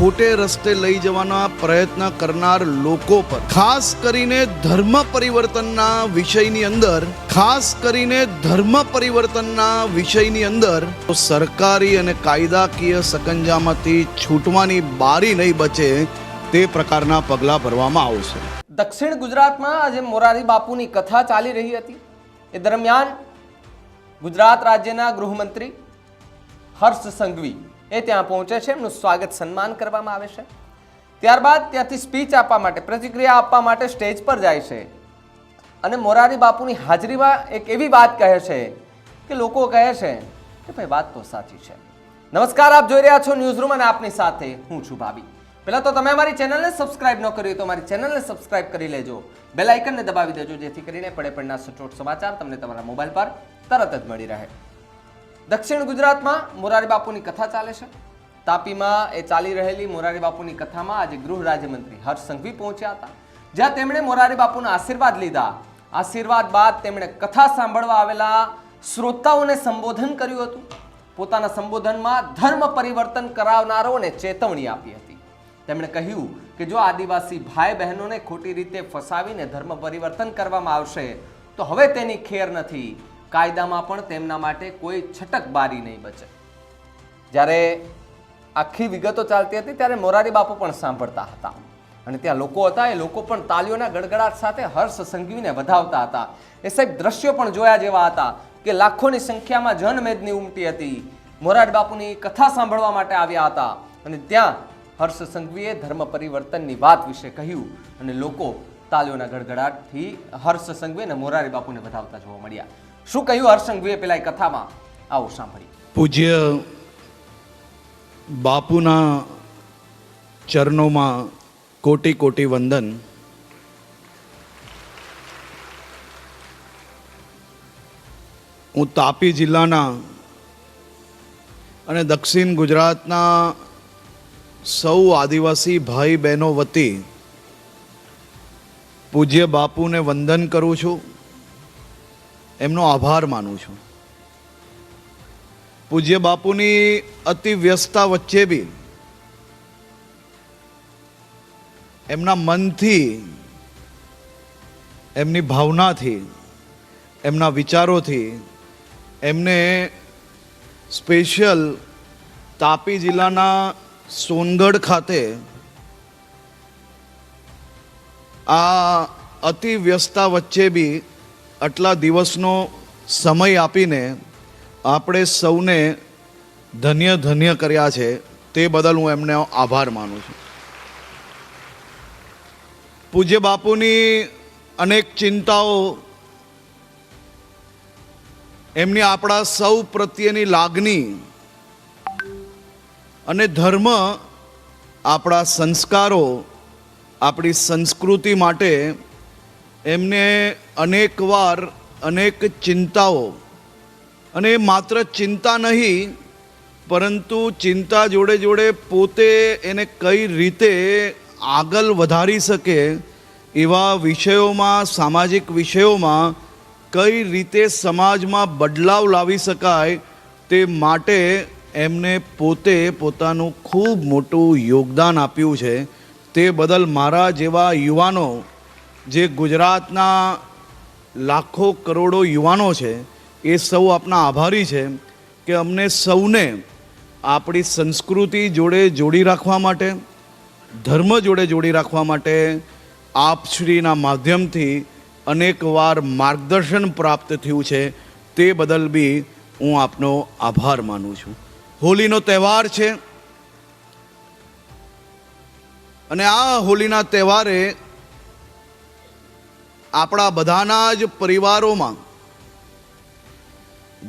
ખોટે રસ્તે લઈ જવાના પ્રયત્ન કરનાર લોકો પર. ખાસ કરીને ધર્મ પરિવર્તનના વિષયની અંદર, ખાસ કરીને ધર્મ પરિવર્તનના વિષયની અંદર સરકારી અને કાયદાકીય સકંજામાંથી છૂટવાની બારી નહીં બચે તે પ્રકારના પગલાં ભરવામાં આવશે. દક્ષિણ ગુજરાતમાં આજે મોરારી બાપુની કથા ચાલી રહી હતી. એ દરમિયાન ગુજરાત રાજ્યના ગૃહમંત્રી હર્ષ સંઘવી એ ત્યાં પહોંચે છે, એમનું સ્વાગત સન્માન કરવામાં આવે છે. ત્યારબાદ ત્યાંથી સ્પીચ આપવા માટે, પ્રતિક્રિયા આપવા માટે સ્ટેજ પર જાય છે. અને મોરારી બાપુની હાજરીમાં એક એવી વાત કહે છે કે લોકો કહે છે કે ભાઈ વાત તો સાચી છે. નમસ્કાર, આપ જોઈ રહ્યા છો ન્યૂઝ રૂમ અને આપની સાથે હું છું ભાભી. પહેલાં તો તમે અમારી ચેનલને સબસ્ક્રાઇબ ન કરી તો અમારી ચેનલને સબસ્ક્રાઇબ કરી લેજો. બેલ આઇકનને દબાવી દેજો, જેથી કરીને પડે પડના સચોટ સમાચાર તમને તમારા મોબાઈલ પર તરત જ મળી રહે. દક્ષિણ ગુજરાતમાં મોરારી બાપુની કથા ચાલે છે. તાપીમાં એ ચાલી રહેલી મોરારી બાપુની કથામાં આજે ગૃહ રાજ્યમંત્રી હર્ષ સંઘવી પહોંચ્યા હતા. જ્યાં તેમણે મોરારી બાપુના આશીર્વાદ લીધા. આશીર્વાદ બાદ તેમણે કથા સાંભળવા આવેલા શ્રોતાઓને સંબોધન કર્યું હતું. પોતાના સંબોધનમાં ધર્મ પરિવર્તન કરાવનારોને ચેતવણી આપી હતી. તેમણે કહ્યું કે જો આદિવાસી ભાઈ બહેનોને ખોટી રીતે ફસાવીને ધર્મ પરિવર્તન કરવામાં આવશે, તો હવે તેની ખેર નથી. કાયદામાં પણ તેમના માટે કોઈ છટક બારી નહીં બચે. જ્યારે આખી વિગતો ચાલતી હતી ત્યારે મોરારી બાપુ પણ સાંભળતા હતા. અને ત્યાં લોકો હતા, એ લોકો પણ તાલીઓના ગડગડાટ સાથે હર્ષ સંઘવીને વધાવતા હતા. એ સાહેબ દ્રશ્યો પણ જોયા જેવા હતા કે લાખોની સંખ્યામાં જનમેદની ઉમટી હતી. મોરારી બાપુની કથા સાંભળવા માટે આવ્યા હતા. અને ત્યાં હર્ષ સંઘવીએ ધર્મ પરિવર્તનની વાત વિશે કહ્યું અને લોકો તાલીઓના ગડગડાટથી હર્ષ સંઘવી અને મોરારી બાપુને વધાવતા જોવા મળ્યા. શું કહ્યું હર્ષ સંઘવીએ પેલા એ કથામાં? આવો સાંભળીએ. પૂજ્ય બાપુના ચરણોમાં કોટી કોટી વંદન. હું તાપી જિલ્લાના અને દક્ષિણ ગુજરાતના સૌ આદિવાસી ભાઈ બહેનો વતી પૂજ્ય બાપુને વંદન કરું છું. એમનો આભાર માનું છું. પૂજ્ય બાપુની અતિ વ્યસ્તતા વચ્ચે બી એમના મનથી, એમની ભાવનાથી, એમના વિચારોથી એમને સ્પેશિયલ તાપી જિલ્લાના સોનગઢ ખાતે આ અતિ વ્યસ્તતા વચ્ચે બી આટલા દિવસનો સમય આપીને આપણે સૌને ધન્ય ધન્ય કર્યા છે, તે બદલ હું એમને આભાર માનું છું. પૂજ્ય બાપુની અનેક ચિંતાઓ એમની આપણા સૌ પ્રત્યેની લાગણી અને ધર્મ આપણા સંસ્કારો, આપણી સંસ્કૃતિ માટે એમને અનેકવાર અનેક ચિંતાઓ. અને માત્ર ચિંતા નહીં, પરંતુ ચિંતા જોડે જોડે પોતે એને કઈ રીતે આગળ વધારી શકે એવા વિષયોમાં, સામાજિક વિષયોમાં કઈ રીતે સમાજમાં બદલાવ લાવી શકાય તે માટે એમને પોતે પોતાનું ખૂબ મોટું યોગદાન આપ્યું છે. તે બદલ મારા જેવા યુવાનો, જે ગુજરાતના લાખો કરોડો યુવાનો છે, એ સૌ આપના આભારી છે કે અમને સૌને આપણી સંસ્કૃતિ જોડે જોડી રાખવા માટે, ધર્મ જોડે જોડી રાખવા માટે આપશ્રીના માધ્યમથી અનેકવાર માર્ગદર્શન પ્રાપ્ત થયું છે, તે બદલ બી હું આપનો આભાર માનું છું. હોલીનો તહેવાર છે, અને આ હોલીના તહેવારે આપણા બધાના જ પરિવારોમાં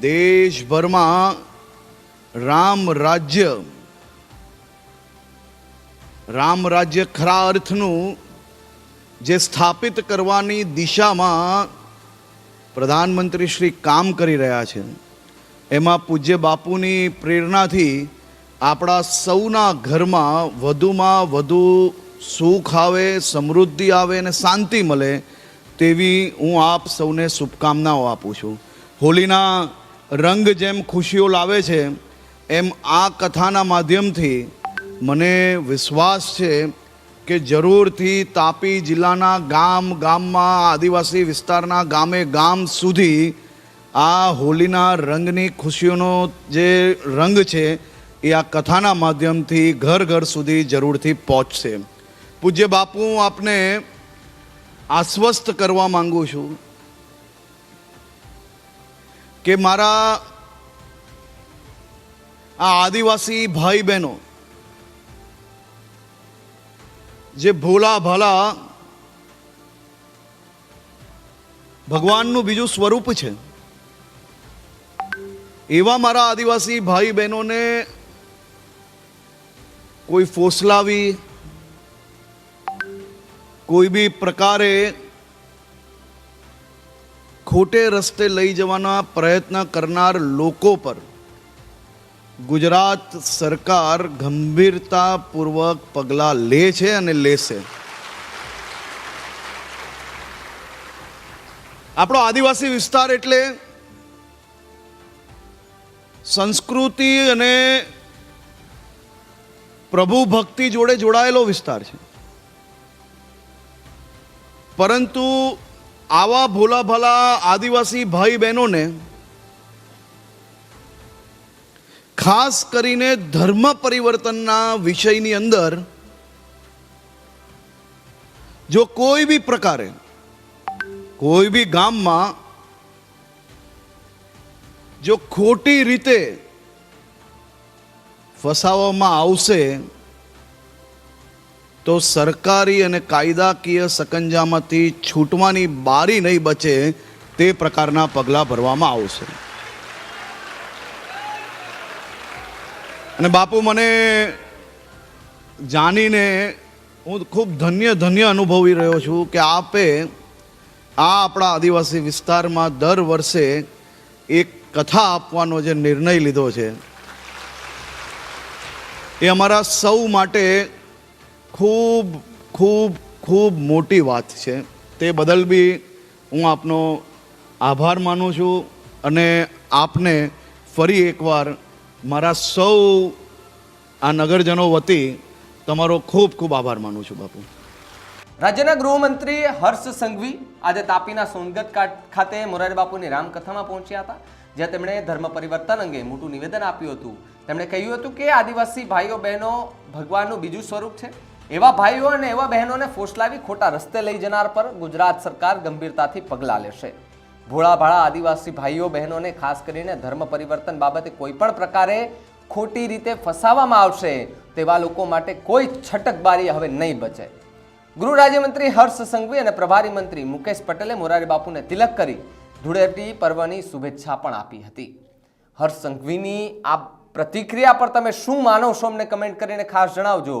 દેશભરમાં રામ રાજ્ય રામ રાજ્ય ખરા અર્થનું જે સ્થાપિત કરવાની દિશામાં પ્રધાનમંત્રી શ્રી કામ કરી રહ્યા છે. એમાં પૂજ્ય બાપુની પ્રેરણાથી આપણા સૌના ઘરમાં વધુમાં વધુ સુખ આવે, સમૃદ્ધિ આવે અને શાંતિ મળે તેવી હું આપ સૌને શુભકામનાઓ આપું છું. હોલીના રંગ જેમ ખુશીઓ લાવે છે, એમ આ કથાના માધ્યમથી મને વિશ્વાસ છે કે જરૂરથી તાપી જિલ્લાના ગામ ગામમાં, આદિવાસી વિસ્તારના ગામે ગામ સુધી આ હોલીના રંગની ખુશીઓનો જે રંગ છે, એ આ કથાના માધ્યમથી ઘર ઘર સુધી જરૂરથી પહોંચશે. પૂજ્ય બાપુ, આપને આશ્વસ્ત કરવા માંગુ છું કે મારા આ આદિવાસી ભાઈ બહેનો જે ભોલા ભાલા ભગવાનનું બીજું સ્વરૂપ છે, એવા મારા આદિવાસી ભાઈ બહેનોને કોઈ ફોસલાવી કોઈ બી પ્રકારે ખોટે રસ્તે લઈ જવાના પ્રયત્ન કરનાર લોકો પર ગુજરાત સરકાર ગંભીરતાપૂર્વક પગલાં લે છે અને લેશે. આપણો આદિવાસી વિસ્તાર એટલે સંસ્કૃતિ અને પ્રભુ ભક્તિ જોડે જોડાયેલો વિસ્તાર છે. પરંતુ આવા ભોલા ભલા આદિવાસી ભાઈ બહેનોને ખાસ કરીને ધર્મ પરિવર્તનના વિષયની અંદર જો કોઈ બી પ્રકારે, કોઈ બી ગામમાં જો ખોટી રીતે ફસાવવામાં આવશે તો સરકારી અને કાયદાકીય સકંજામાંથી છૂટવાની બારી નહીં બચે તે પ્રકારના પગલાં ભરવામાં આવશે. અને બાપુ, મને જાણીને હું ખૂબ ધન્ય ધન્ય અનુભવી રહ્યો છું કે આપે આ આપણા આદિવાસી વિસ્તારમાં દર વર્ષે એક કથા આપવાનો જે નિર્ણય લીધો છે, એ અમારા સૌ માટે ખૂબ ખૂબ ખૂબ મોટી વાત છે. તે બદલ બી હું આપનો આભાર માનું છું અને આપને ફરી એકવાર મારા સૌ આ નગરજનો વતી તમારો ખૂબ ખૂબ આભાર માનું છું, બાપુ. રાજ્યના ગૃહમંત્રી હર્ષ સંઘવી આજે તાપીના સોનગત ખાતે મોરારી બાપુની રામકથામાં પહોંચ્યા હતા, જ્યાં તેમણે ધર્મ પરિવર્તન અંગે મોટું નિવેદન આપ્યું હતું. તેમણે કહ્યું હતું કે આદિવાસી ભાઈઓ બહેનો ભગવાનનું બીજું સ્વરૂપ છે. એવા ભાઈઓ અને એવા બહેનોને ફોસલાવી ખોટા રસ્તે લઈ જનાર પર ગુજરાત સરકાર ગંભીરતાથી પગલાં લેશે. ભોળાભાળા આદિવાસી ભાઈઓ, બહેનોને ખાસ કરીને ધર્મ પરિવર્તન બાબતે કોઈ પણ પ્રકારે ખોટી રીતે ફસાવવામાં આવશે, તેવા લોકો માટે કોઈ છટકબારી હવે નહીં બચે. ગૃહ રાજ્યમંત્રી હર્ષ સંઘવી અને પ્રભારી મંત્રી મુકેશ પટેલે મોરારી બાપુને તિલક કરી ધૂળેટી પર્વની શુભેચ્છા પણ આપી હતી. હર્ષ સંઘવીની આ પ્રતિક્રિયા પર તમે શું માનો છો અમને કમેન્ટ કરીને ખાસ જણાવજો.